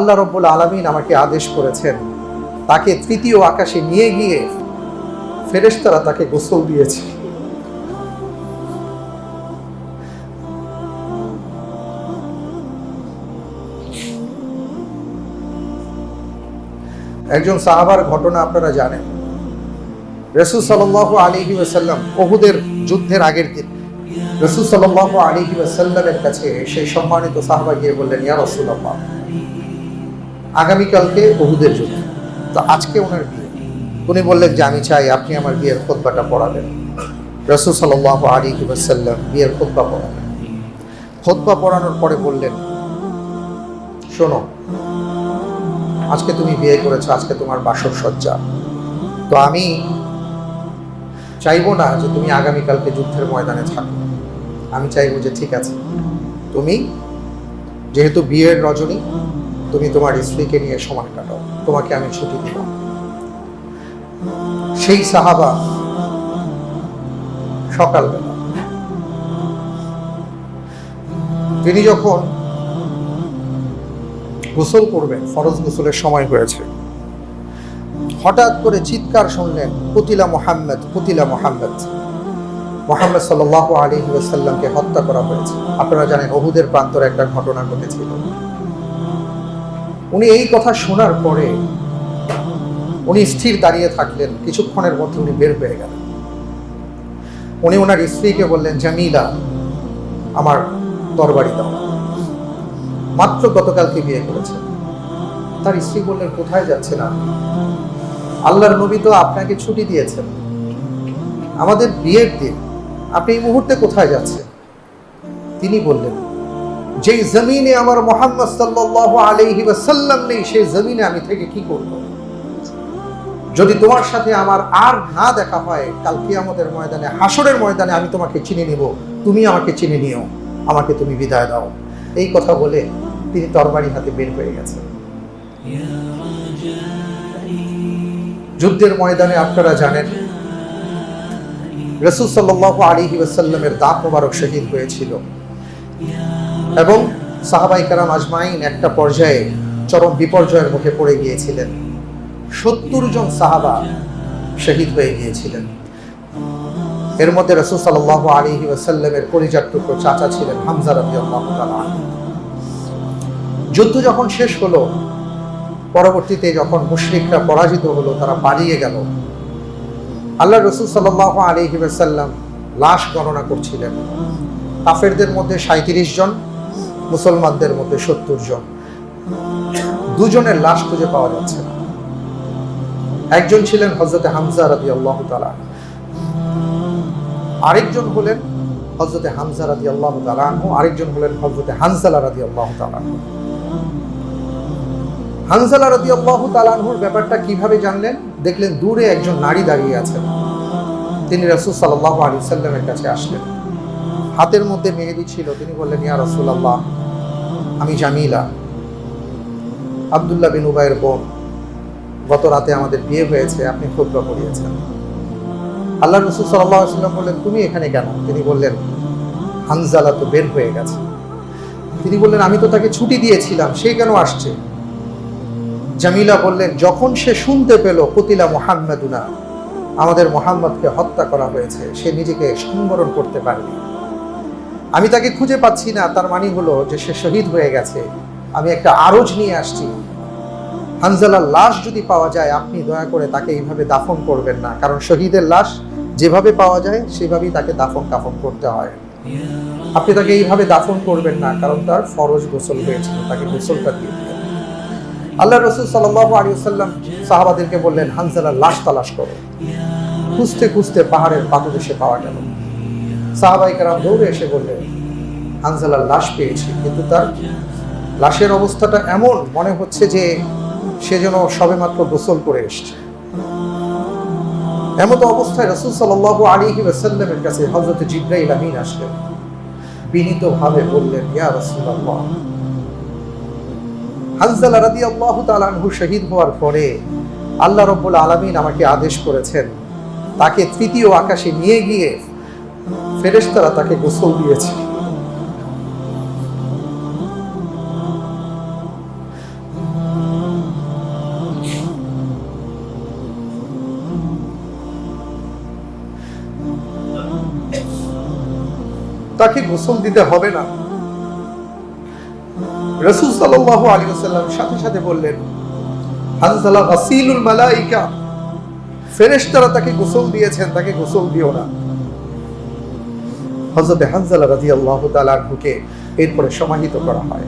আল্লাহ রব্বুল আলমিন আমাকে আদেশ করেছেন, তাকে তৃতীয় আকাশে নিয়ে গিয়ে ফেরেশতারা তাকে গোসল দিয়েছে। একজন সাহাবার ঘটনা আপনারা জানেন। রসুল সাল আলিহি ওসাল্লাম ওহুদের যুদ্ধের আগের দিন রসুল সাল আলিহি ওসাল্লামের কাছে সেই সম্মানিত সাহাবা গিয়ে বললেন, ইয়া রসুল্লাহ আগামীকালকে বহুদের জন্য তো আজকে ওনার বিয়ে। উনি বললেন যে, আমি চাই আপনি আমার বিয়ের খোদ্বাটা পড়াবেন। রসুল সাল আলিহি ওসাল্লাম বিয়ের খোদ্বা পড়াবেন খোদ্বা পড়ানোর পরে বললেন, শোনো, আজকে তুমি বিয়ে করেছ, আজকে তোমার বাসর সজ্জা তো আমি চাইব না যে তুমি আগামীকালকে যুদ্ধের ময়দানে থাকো। আমি চাইব যে, ঠিক আছে, তুমি যেহেতু বিয়ের রজনী তুমি তোমার স্ত্রীকে নিয়ে সময় কাটাও। তোমাকে আমি ছুটি দিলাম সেই সাহাবা সকালবেলা, তিনি যখন গোসল করবেন, ফরজ গোসলের সময় হয়েছে, হঠাৎ করে চিৎকার শুনলেন পুতিলা মোহাম্মদ পুতিলা মোহাম্মদ। মোহাম্মদ সাল্লাহ আলী সাল্লামকে হত্যা করা হয়েছে। আপনারা জানেন, অহুদের প্রান্তরে একটা ঘটনা ঘটেছিল। উনি এই কথা শোনার পরে উনি স্থির দাঁড়িয়ে থাকলেন। কিছুক্ষণের মধ্যে উনি বের হয়ে গেলেন। উনি ওনার স্ত্রীকে বললেন, জামিলা, আমার তরবারি দাও। মাত্র গতকালকে বিয়ে করেছেন। তার স্ত্রী বললেন, কোথায় যাচ্ছেন আপনি? আল্লাহর নবী তো আপনাকে ছুটি দিয়েছেন। আমাদের বিয়ের দিন। আপনি এই মুহূর্তে কোথায় যাচ্ছেন? তিনি বললেন যেই জমিনে আমার মোহাম্মদ সাল্লাহ আলাইহি ওয়াসাল্লাম নেই, সেই জমিনে আমি থেকে কি করব? যদি তোমার সাথে আমার আর না দেখা হয়, কাল কিয়ামতের ময়দানে হাসরের ময়দানে আমি তোমাকে চিনে নিব। তুমি আমাকে চিনে নিও। আমাকে তুমি বিদায় দাও। এই কথা বলে তিনি তরবারি হাতে বের হয়ে গেছেন যুদ্ধের ময়দানে আপনারা জানেন, রসুল সাল্লাহ আলিহি ওয়াসাল্লামের দাঁত মোবারক শহীদ হয়েছিল। এবং সাহাবাই কারাম আজমাইন একটা পর্যায়ে চরম বিপর্যয়ের মুখে পড়ে গিয়েছিলেন। সত্তর জন সাহাবা শহীদ হয়ে গিয়েছিলেন। এর মধ্যে রসুল সাল্লাহ আলী ওয়াসাল্লামের পরিজার টুকরো চাচা ছিলেন হামজা রবি যুদ্ধ যখন শেষ হলো, পরবর্তীতে যখন মুশরিকরা পরাজিত হলো, তারা পালিয়ে গেল। আল্লাহ রসুল সাল্লাহ আলী সাল্লাম লাশ গণনা করছিলেন। কাফেরদের মধ্যে সাঁত্রিশ জন মুসলমানদের মধ্যে সত্তর জন। দুজনের লাশ খুঁজে পাওয়া যাচ্ছে একজন ছিলেন হজরতে হামজা রাদি আল্লাহ তালা আরেকজন হলেন হজরতে হামজা রাদি আল্লাহ তালাহ আরেকজন হলেন হজরতে হানজালা রাদি আল্লাহ হানজালা রাদি আল্লাহ তালানহুর ব্যাপারটা কীভাবে জানলেন? দেখলেন দূরে একজন নারী দাঁড়িয়ে আছেন। তিনি রসুল সাল্লাহ আলী সাল্লামের কাছে আসলেন। হাতের মধ্যে মেহেদি ছিল, তিনি বললেন, ইয়া রসুল আল্লাহ আমি জামিলা। আবদুল্লাহ বিন উবাইয়ের বোন, গত রাতে আমাদের বিয়ে হয়েছে, আপনি ক্ষুদ্র করিয়েছেন। আল্লাহ রসুল সাল্লাহ সাল্লাম বললেন, তুমি এখানে কেন? তিনি বললেন হানজালা তো বের হয়ে গেছে। তিনি বললেন, আমি তো তাকে ছুটি দিয়েছিলাম, সে কেন আসছে? জামিলা বললেন, যখন সে শুনতে পেল, কতিলা মোহাম্মদুনা, আমাদের মোহাম্মদকে হত্যা করা হয়েছে, সে নিজেকে সংবরণ করতে পারেনি। আমি তাকে খুঁজে পাচ্ছি না, তার মানে হলো যে সে শহীদ হয়ে গেছে। আমি একটা আরজ নিয়ে আসছি। হানজালার লাশ যদি পাওয়া যায়, আপনি দয়া করে তাকে এইভাবে দাফন করবেন না। কারণ শহীদের লাশ যেভাবে পাওয়া যায়, সেভাবেই তাকে দাফন কাফন করতে হয়। আপনি তাকে এইভাবে দাফন করবেন না, কারণ তার ফরজ গোসল হয়েছিল তাকে গোসলটা দিয়ে দিলেন আল্লাহ রসুল সাল্লাহ আলিয়াল্লাম সাহাবাদেরকে বললেন, হানজালার লাশ তালাশ করো। খুঁজতে খুঁজতে পাহাড়ের পাদদেশে পাওয়া গেল। সাহাবাই কারাম দৌড়ে এসে বললেন হানজালার লাশ পেয়েছি, কিন্তু তার লাশের অবস্থাটা এমন মনে হচ্ছে যে সে যেন সবেমাত্র গোসল করে এসছে। এমত অবস্থায় রসুল সাল্লাহ আলী ওয়াসাল্লামের কাছে হজরত জিব্রাইল আমিন আসলেন। বিনীতভাবে বললেন, ইয়া রসুল্লাহ হানজালা রাদি আল্লাহ তালানহু শহীদ হওয়ার পরে আল্লাহ রব্বুল আলমিন আমাকে আদেশ করেছেন, তাকে তৃতীয় আকাশে নিয়ে গিয়ে ফেরেশতারা তাকে গোসল দিয়েছে। তাকে গোসল দিতে হবে না। রসুল সাল্লাহ আলী সাল্লাম সাথে সাথে বললেন হানসালা গাসিলুল মালাইকা। ফেরেশতারা তাকে গোসল দিয়েছেন, তাকে গোসল দিও না। হজরতে হানজালা রাজি আল্লাহ তালাহুকে এরপরে সমাহিত করা হয়।